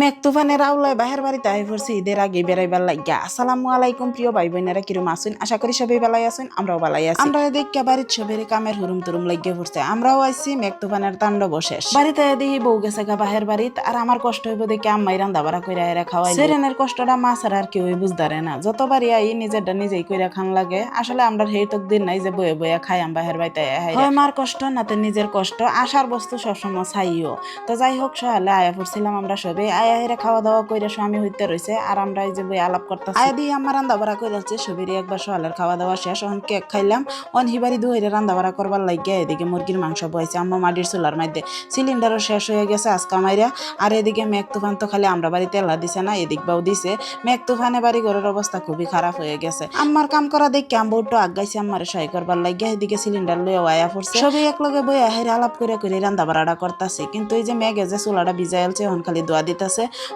মেঘ তুফানের আউলায় বাহের বাড়িতে আই পড়ছি ঈদের আগে বেড়াইবার লাগিয়া আসসালামু আলাইকুম প্রিয় ভাই বোনেরা কিরম আসুন আশা করি সবাই বেলাই আসুন আমরাও বেলাই আছি। আমরা দেখে বাড়ির সবের কামের হুরুম তুরুম লাগিয়ে পড়ছে আমরাও আইছি মেঘ তুফানের তাণ্ডব শেষ। বাড়িতে দেখি বউ গেছে গা বাহের বাড়িত আর আমার কষ্ট হইব দেখে আম্মাই রান্দা বাড়া কইরা এরা খাওয়াই সেরেনের কষ্টটা মা ছাড়া আর কেউই বুঝদারে না। যতবারই আই নিজেরটা নিজেই কইরা খান লাগে। আসলে আমরা সেই তক দিন নাই যে বয়ে বয়ে খাই আম বাহের বাড়িতে হয় মার কষ্ট নাতে নিজের কষ্ট আশার বস্তু সবসময় চাইও তো যাই হোক সহালে আয়া পড়ছিলাম আমরা সবে। আয়া হেরে খাওয়া দাওয়া কইরা স্বামী হইতে রইছে, আর আমরা এই যে বই আলাপ করতেছি। আয়া দিয়ে আমার রান্দা বাড়া কইরাছে সবেরই একবার সহালের খাওয়া দাওয়া শেষ অন কেক খাইলাম। অন হিবারি দুইরে রান্দা বাড়া করবার লাগিয়া এদিকে মুরগির মাংস বইছে, আম্মা মাটির চুলার মধ্যে। সিলিন্ডারও শেষ হয়ে গেছে আজকা মাইরা। আর এদিকে মেঘ তুফান তো খালি আমরা বাড়িতে তেলা দিছে না, এদিক বাও দিছে। মেঘ তুফানে বাড়ি ঘরের অবস্থা খুবই খারাপ হয়ে গেছে। আমার কাম করা দেখে আম্বু একটু আগাইছে আমার সহায় করবার লাগিয়া এদিকে সিলিন্ডার লয়ে আয়া পড়ছে। সবই একলগে বই আহের আলাপ করে করে রান্দা বাড়াটা করতেছে, কিন্তু এই যে মেঘে যে চুলাটা ভিজাই আলছে এখন খালি দোয়া দিতেছে।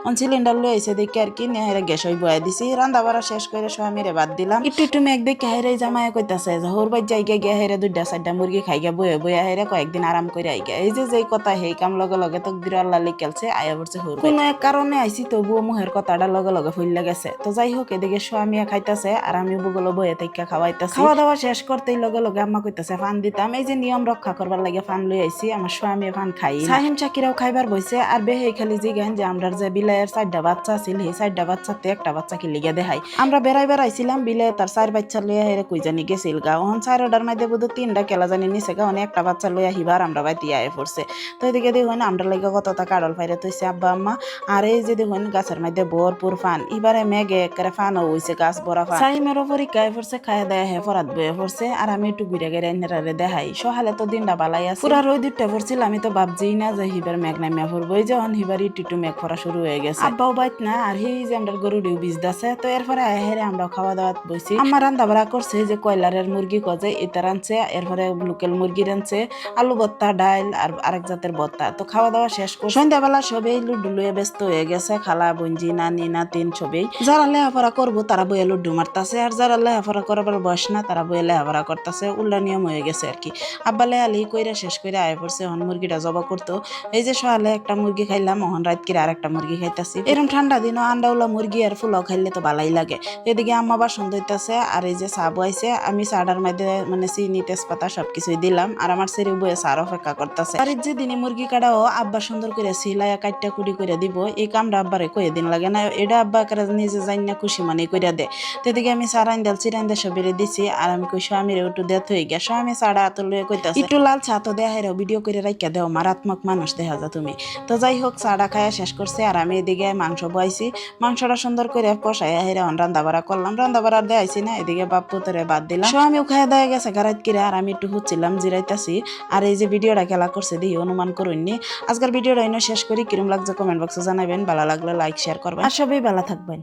অন সিলিন্ডার লয়ে আইছে দেখে আর কি নেহেরে গ্যাস হই বয়া দিছি। রান্দা বাড়া শেষ করে স্বামীরে বাদ দিলাম। একটু একটু মেঘ দেখে হেরে জামাই কইতাছে হোর বাই জায়গা গিয়া হেরে দুইটা চারটা মুরগি খাই গিয়া বয়ে বয়ে হেরে কয়েকদিন আরাম করে আই গিয়া। এই যে যেই কথা হেই কাম লগে লগে তো আল্লাহ লিখেলছে আয়া পড়ছে হোর কোনো এক কারণে আইছি তবুও মুহের কথাটা লগে লগে ফুললে গেছে তো যাই হোক এদিকে স্বামী খাইতাছে আর আমি বুগুলো বয়ে থেকে খাওয়াইতাছি খাওয়া দাওয়া শেষ করতেই লগে লগে আম্মা কইতাছে ফান দিতাম। এই যে নিয়ম রক্ষা করবার লাগে ফান লই আইছি আমার স্বামী ফান খাই সাহিম চাকিরাও খাইবার বইছে আর বেহে খালি জিগান যে আমরা যে বিলায়ের চারটা বাচ্চা ছিল সেই চারটা বাচ্চাতে একটা বাচ্চা কি লিগে দেখাই আমরা বেড়াই বেড়াইছিলাম বিলে তার চার বাচ্চা লইয়া হেরে কই জানি গেছিল গা। ওহন চার অর্ডার মধ্যে বুধ তিনটা কেলা জানি নিছে গা অনেক একটা বাচ্চা লইয়া হিবার আমরা বাইতে আয়ে পড়ছে। তো এদিকে দেখুন আমরা লাগে কতটা কাডল ফাইরে তৈছে আব্বা আম্মা। আর এই যে দেখুন গাছের মধ্যে ভরপুর ফান। এবারে মেঘে একেবারে ফানও হইছে গাছ ভরা ফান। সাহিমেরও পরীক্ষায় পড়ছে খায় দেয় হে ফরাত বয়ে পড়ছে। আর আমি একটু ঘুরে গেড়ে এনারে দেখাই। সহালে তো দিনটা বালাই আছে। পুরা রোদ উঠতে পড়ছিল আমি তো ভাবছি না যে হিবার মেঘ নামিয়া পড়ব। এই যখন হিবার ইটু ইটু মেঘ পড়া শুরু হয়ে গেছে। আব্বাও বাইত না, আর সেই যে আমরা গরু ডিউ বীজ দাছে, তো এরপরে হেরে আমরা খাওয়া দাওয়া বইছি। আমার রান্না বাড়া করছে যে কয়লারের মুরগি কজে এটা রানছে এরপরে লোকাল মুরগি রানছে আলু ভর্তা, ডাইল, আর আরেক জাতের ভর্তা। তো খাওয়া দাওয়া শেষ করে সন্ধ্যাবেলা সবেই লুডু লুয়ে ব্যস্ত হয়ে গেছে, খালা বঞ্জি নানি, নাতিন সবেই। যারা লেহাপড়া করব তারা বইয়ে লুডু মারতাছে, আর যারা লেহাপড়া করাবার বয়স না তারা বইয়ে লেহাপড়া করতেছে। উল্টা নিয়ম হয়ে গেছে আর কি। আব্বা লেহালি কইরা শেষ করে আয় পড়ছে হন মুরগিটা জবা করতো। এই যে সকালে একটা মুরগি খাইলাম মোহন রাত কিরে আর একটা মুরগি খাইতাছি। এরকম ঠান্ডা দিনও আন্ডাউলা মুরগি আর ফুলাও খাইলে তো ভালাই লাগে। এদিকে আম্মা বাসন ধুইতাছে আর এই যে চা বইছে আমি চাটার মধ্যে মানে চিনি, তেজপাতা সবকিছুই দিলাম আর আমার সেরি বয়ে চার অপেক্ষা করতেছে। আর যে দিনে মুরগি কাটাও আব্বা সুন্দর করে সিলাইয়া কাটটা কুড়ি করে দিব, এই কামটা আব্বারে কয়ে দিন লাগে না, এটা আব্বা নিজে জানি না খুশি মানে করে দে তেদিকে আমি সারাইন দেল চিরাইন দে সবেরে দিছি আর আমি কই স্বামীরে একটু দেত হয়ে গিয়া, স্বামী সাড়া হাত লয়ে কইতাছে, একটু লাল চা তো দেখাই ভিডিও করে রাখিয়া দেও, মারাত্মক মানুষ দেখা যা তুমি। তো যাই হোক চাটা খাইয়া শেষ করছে। আর আমি এদিকে মাংস বয়াইছি। মাংসটা সুন্দর করে কষাই হেরে রান্না বাড়া করলাম। রান্না বাড়া দেয়াইছি না এদিকে বাপ পুতরে বাদ দিলাম। আমি উখায় দেয়া গেছে গারাত কিরে আর আমি একটু হুচ্ছিলাম জিরাইতাছি। আর এই যে ভিডিওটা খেলা করছে দিয়ে অনুমান করুননি। আজকের ভিডিওটা এনে শেষ করি। কিরম লাগছে কমেন্ট বক্সে জানাবেন। ভালো লাগলে লাইক শেয়ার করবেন। আর সবাই ভালো থাকবেন।